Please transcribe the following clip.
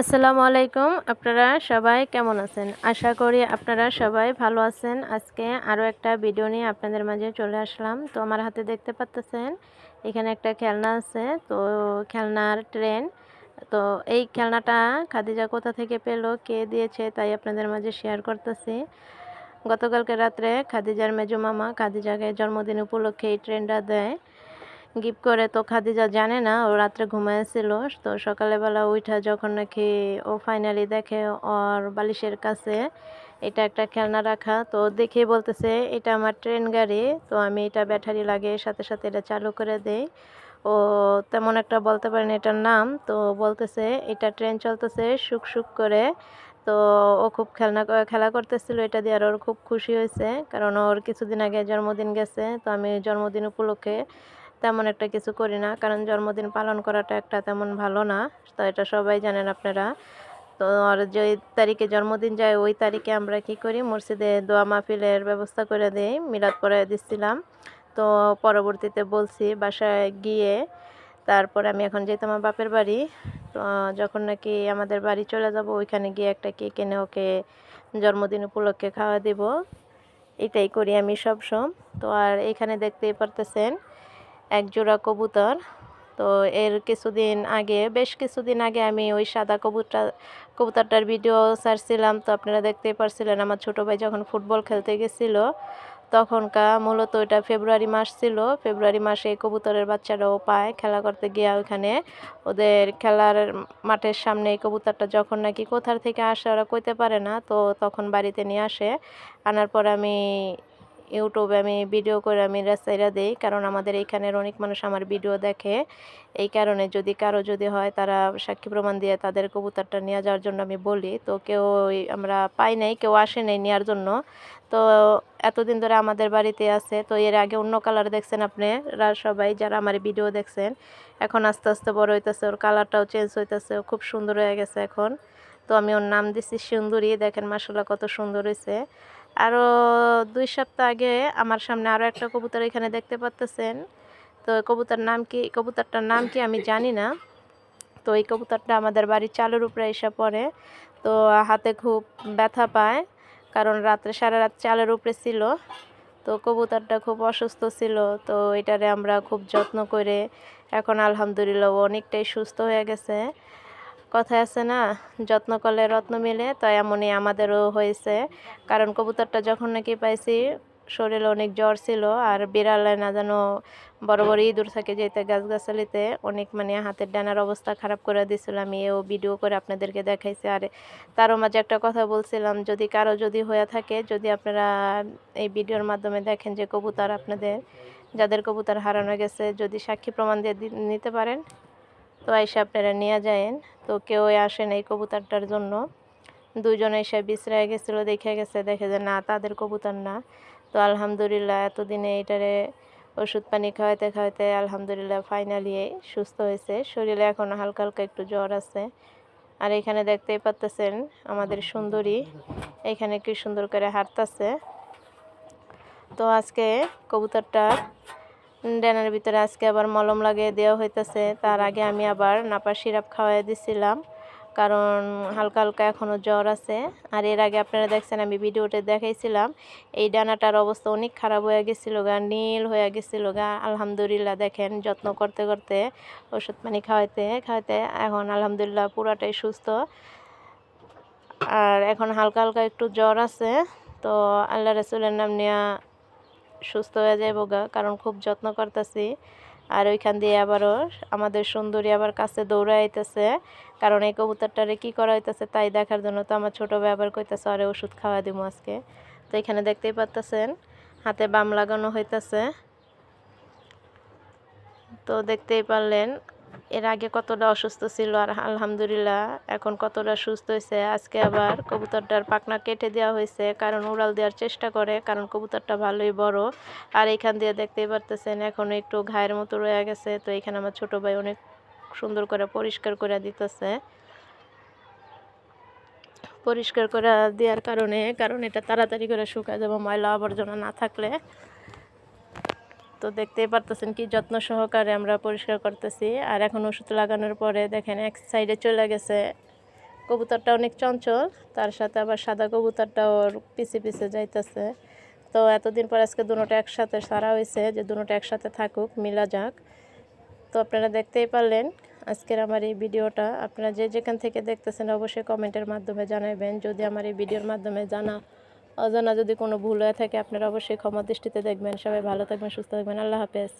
আসসালামু আলাইকুম, আপনারা সবাই কেমন আছেন? আশা করি আপনারা সবাই ভালো আছেন। আজকে আরও একটা ভিডিও নিয়ে আপনাদের মাঝে চলে আসলাম। তো আমার হাতে দেখতে পাচ্তেছেন, এখানে একটা খেলনা আছে। তো খেলনার ট্রেন, তো এই খেলনাটা খাদিজা কোথা থেকে পেল, কে দিয়েছে তাই আপনাদের মাঝে শেয়ার করতেছি। গতকালকে রাত্রে খাদিজার মেজো মামা খাদিজাকে জন্মদিন উপলক্ষে এই ট্রেনটা দেয়। গিফট করে, তো খাদিজা জানে না, ও রাত্রে ঘুমাইছিল। তো সকালবেলা উঠা যখন নাকি ও ফাইনালি দেখে ওর বালিশের কাছে এটা একটা খেলনা রাখা, তো দেখে বলতেছে, এটা আমার ট্রেন গাড়ি, তো আমি এটা ব্যাটারি লাগে সাথে সাথে এটা চালু করে দেই। ও তেমন একটা বলতে পারেন এটার নাম, তো বলতেছে, এটা ট্রেন চলতেছে সুখ সুখ করে। তো ও খুব খেলনা খেলা করতেছিল, এটা দিয়ে আর ওর খুব খুশি হয়েছে, কারণ ওর কিছুদিন আগে জন্মদিন গেছে, তো আমি জন্মদিন উপলক্ষে তেমন একটা কিছু করি না, কারণ জন্মদিন পালন করাটা একটা তেমন ভালো না, তো এটা সবাই জানেন আপনারা। তো আর যে তারিখে জন্মদিন যায়, ওই তারিখে আমরা কি করি, মসজিদে দোয়া মাহফিলের ব্যবস্থা করে দিই, মিলাদ করে দিচ্ছিলাম তো পরবর্তীতে বলছি বাসায় গিয়ে, তারপর আমি এখন যেতাম আমার বাপের বাড়ি, তো যখন নাকি আমাদের বাড়ি চলে যাব, ওইখানে গিয়ে একটা কেক এনে ওকে জন্মদিন উপলক্ষে খাওয়া দিব। এটাই করি আমি সব সব তো আর এখানে দেখতেই পারতেছেন এক জোড়া কবুতর। তো এর কিছুদিন আগে, বেশ কিছুদিন আগে আমি ওই সাদা কবুতর, কবুতরটার ভিডিও ছাড়ছিলাম। তো আপনারা দেখতেই পারছিলেন, আমার ছোটো ভাই যখন ফুটবল খেলতে গেছিল, তখনকার মূলত এটা ফেব্রুয়ারি মাস ছিল। ফেব্রুয়ারি মাসে কবুতরের বাচ্চারাও পায় খেলা করতে গিয়া ওইখানে। ওদের খেলার মাঠের সামনে এই কবুতরটা যখন নাকি কোথার থেকে আসে ওরা কইতে পারে না। তো তখন বাড়িতে নিয়ে আসে। আনার পর আমি ইউটিউবে আমি ভিডিও করে আমি রাস্তাইরা দিই, কারণ আমাদের এইখানের অনেক মানুষ আমার ভিডিও দেখে। এই কারণে যদি কারও যদি হয় তারা সাক্ষী প্রমাণ দিয়ে তাদের কবুতরটা নিয়ে যাওয়ার জন্য আমি বলি। তো কেউ আমরা পাই নাই, কেউ আসে নাই নেওয়ার জন্য। তো এতদিন ধরে আমাদের বাড়িতে আছে, তো এর আগে অন্য কালার দেখছেন আপনারা সবাই যারা আমার ভিডিও দেখছেন, এখন আস্তে আস্তে বড় হইতেছে, ওর কালারটাও চেঞ্জ হইতেছে, খুব সুন্দর হয়ে গেছে এখন। তো আমি ওর নাম দিচ্ছি সুন্দরী, দেখেন মাসাল্লাহ কত সুন্দর হয়েছে আরও দুই সপ্তাহ আগে আমার সামনে আরও একটা কবুতর এখানে দেখতে পাচ্তেছেন তো কবুতর নাম কি কবুতরটার নাম কি আমি জানি না। তো এই কবুতরটা আমাদের বাড়ির চালের উপরে এসে পড়ে। তো হাতে খুব ব্যথা পায়, কারণ রাত্রে সারা রাত চালের উপরে ছিল। তো কবুতরটা খুব অসুস্থ ছিল, তো এটারে আমরা খুব যত্ন করে এখন আলহামদুলিল্লাহ অনেকটাই সুস্থ হয়ে গেছে। কথায় আছে না, যত্ন করলে রত্ন মিলে, তো এমনই আমাদেরও হয়েছে। কারণ কবুতরটা যখন নাকি পাইছি, শরীরে অনেক জ্বর ছিল, আর বিড়ালে না যেন বড় বড় ইঁদুর থাকে যেতে গাছগাছালিতে, অনেক মানে হাতের ডানার অবস্থা খারাপ করে দিয়েছিল। আমি এও ভিডিও করে আপনাদেরকে দেখাইছি। আর তারও মাঝে একটা কথা বলছিলাম, যদি কারও যদি হয়ে থাকে, যদি আপনারা এই ভিডিওর মাধ্যমে দেখেন যে কবুতর আপনাদের, যাদের কবুতর হারানো গেছে, যদি সাক্ষী প্রমাণ দিয়ে নিতে পারেন। তো এসে আপনারা নিয়ে যায়েন। তো কেউ আসেন এই কবুতরটার জন্য। দুজনে এসে বিশ্রায় গেছিল, দেখে গেছে, দেখে যে না, তাদের কবুতর না। তো আলহামদুলিল্লাহ, এতদিনে এটারে ওষুধ পানি খাওয়াইতে খাওয়াইতে আলহামদুলিল্লাহ ফাইনালি সুস্থ হয়েছে। শরীরে এখন হালকা হালকা একটু জ্বর আছে। আর এখানে দেখতেই পাচ্তেছেন আমাদের সুন্দরী। এখানে কি সুন্দর করে হাঁটতেছে। তো আজকে কবুতরটা ড্যানের ভিতরে আজকে আবার মলম লাগিয়ে দেওয়া হইতেছে। তার আগে আমি আবার নাপার সিরাপ খাওয়াই দিছিলাম, কারণ হালকা হালকা এখনও জ্বর আছে। আর এর আগে আপনারা দেখছেন, আমি ভিডিওতে দেখাইছিলাম, এই ডানাটার অবস্থা অনেক খারাপ হয়ে গেছিল গা, নীল হয়ে গেছিল গা। আলহামদুলিল্লাহ, দেখেন, যত্ন করতে করতে ওষুধ পানি খাওয়াইতে খাওয়াইতে এখন আলহামদুলিল্লাহ পুরাটাই সুস্থ। আর এখন হালকা হালকা একটু জ্বর আছে, তো আল্লাহ রসুলের নাম নেওয়া সুস্থ হয়ে যায় গা, কারণ খুব যত্ন করতেছি। আর ওইখান দিয়ে আবারও আমাদের সুন্দরী আবার কাছে দৌড়ে আইতেছে। কারণ এই কবুতরটারে কী করা হইতেছে তাই দেখার জন্য তো আমার ছোটো ব্যবহার করতেছে আরে ওষুধ খাওয়া দিব আজকে। তো এখানে দেখতেই পারতেছেন, হাতে বাম লাগানো হইতেছে। তো দেখতেই পারলেন এর আগে কতটা অসুস্থ ছিল আর আলহামদুলিল্লাহ এখন কতটা সুস্থ হয়েছে, আজকে আবার কবুতরটার পাকনা কেটে দেওয়া হয়েছে, কারণ উড়াল দেওয়ার চেষ্টা করে, কারণ কবুতরটা ভালোই বড়। আর এখান দিয়ে দেখতেই পারতেছেন এখন একটু ঘায়ের মতো রয়ে গেছে, তো এখানে আমার ছোট ভাই অনেক সুন্দর করে পরিষ্কার করে দিতেছে। পরিষ্কার করে দেওয়ার কারণে, কারণ এটা তাড়াতাড়ি করে শুকায় যাবে, ময়লা আবর্জনা না থাকলে। তো দেখতেই পারতেছেন কি যত্ন সহকারে আমরা পরিষ্কার করতেছি। আর এখন ওষুধ লাগানোর পরে দেখেন এক সাইডে চলে গেছে। কবুতরটা অনেক চঞ্চল, তার সাথে আবার সাদা কবুতরটা ওর পিছে পিছে যাইতেছে। তো এতদিন পর আজকে দুটোটা একসাথে সারা হয়েছে যে দুটোটা একসাথে থাকুক, মিলা যাক। তো আপনারা দেখতেই পারলেন আজকের আমার এই ভিডিওটা। আপনারা যে যেখান থেকে দেখতেছেন অবশ্যই কমেন্টের মাধ্যমে জানাবেন যদি আমার এই ভিডিওর মাধ্যমে জানা অজানা যদি কোনো ভুল হয়ে থাকে, আপনারা অবশ্যই ক্ষমা দৃষ্টিতে দেখবেন। সবাই ভালো থাকবেন, সুস্থ থাকবেন। আল্লাহ হাফেজ।